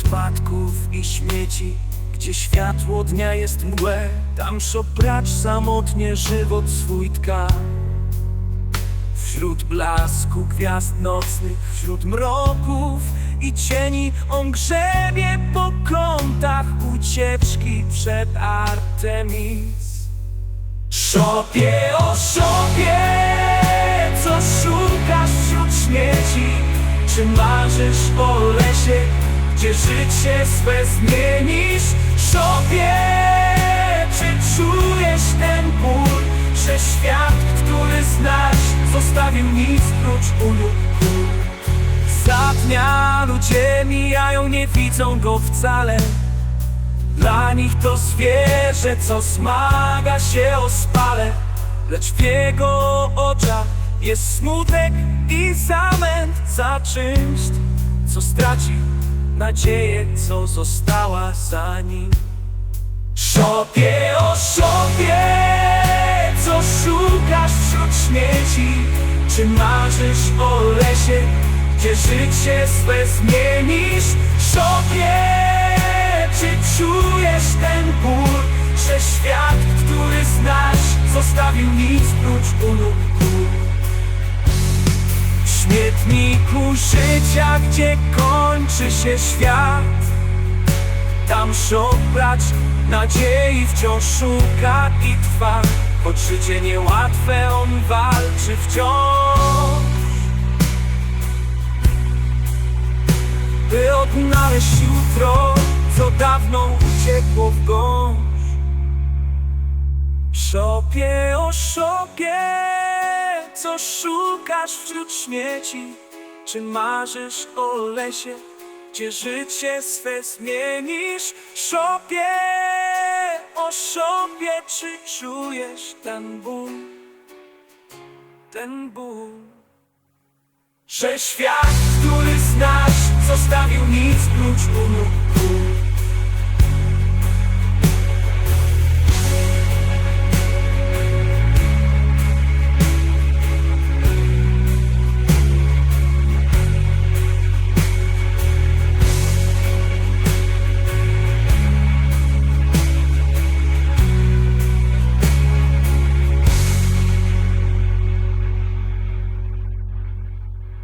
odpadków i śmieci Gdzie światło dnia jest mgłe Tam szopracz samotnie żywot swój tka. Wśród blasku gwiazd nocnych Wśród mroków i cieni On grzebie po kątach ucieczki przed Artemis. Szopie, o szopie, co szukasz wśród śmieci? Czy marzysz o lesie, gdzie życie swe zmienisz? Szopie, czy czujesz ten ból, że świat, który znasz, zostawił nic prócz ulu? Za dnia ludzie mijają, nie widzą go wcale dla nich to zwierzę, co smaga się o spale Lecz w jego oczach jest smutek i zamęt za czymś Co stracił nadzieję, co została za nim Szopie, o szopie, co szukasz wśród śmieci Czy marzysz o lesie, gdzie życie swe zmienisz? Szopie, czy czujesz ten ból, że świat, który znasz, zostawił nic prócz ulu kół? W śmietniku życia, gdzie kończy się świat. Tam szopracz nadziei wciąż szuka i trwa. Choć życie niełatwe, on walczy wciąż. By odnaleźć jutro, co dawno uciekło w gąszcz. Szopie, o szopie, co szukasz wśród śmieci? Czy marzysz o lesie, gdzie życie swe zmienisz? Szopie, o szopie, czy czujesz ten ból? Ten ból Że świat, który znasz, zostawił nic prócz unu